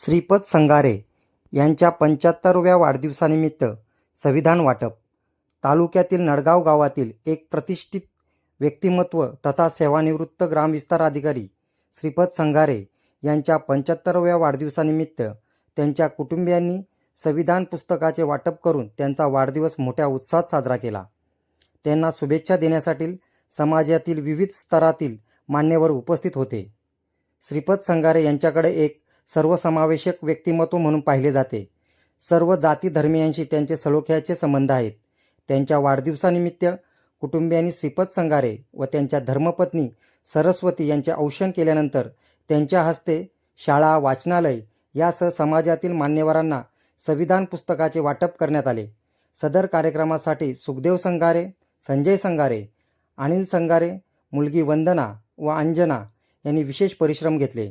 श्रीपद संगारे यांच्या पंच्याहत्तराव्या वाढदिवसानिमित्त संविधान वाटप. तालुक्यातील नडगाव गावातील एक प्रतिष्ठित व्यक्तिमत्व तथा सेवानिवृत्त ग्रामविस्तार अधिकारी श्रीपद संगारे यांच्या पंच्याहत्तराव्या वाढदिवसानिमित्त त्यांच्या कुटुंबियांनी संविधान पुस्तकाचे वाटप करून त्यांचा वाढदिवस मोठ्या उत्साहात साजरा केला. त्यांना शुभेच्छा देण्यासाठी समाजातील विविध स्तरातील मान्यवर उपस्थित होते. श्रीपद संगारे यांच्याकडे एक सर्वसमावेशक व्यक्तिमत्व म्हणून पाहिले जाते. सर्व जाती धर्मियांशी त्यांचे सलोख्याचे संबंध आहेत. त्यांच्या वाढदिवसानिमित्त कुटुंबियांनी श्रीपद संगारे व त्यांच्या धर्मपत्नी सरस्वती यांचे औषण केल्यानंतर त्यांच्या हस्ते शाळा वाचनालय यासह समाजातील मान्यवरांना संविधान पुस्तकाचे वाटप करण्यात आले. सदर कार्यक्रमासाठी सुखदेव संगारे संजय संगारे अनिल संगारे मुलगी वंदना व अंजना यांनी विशेष परिश्रम घेतले.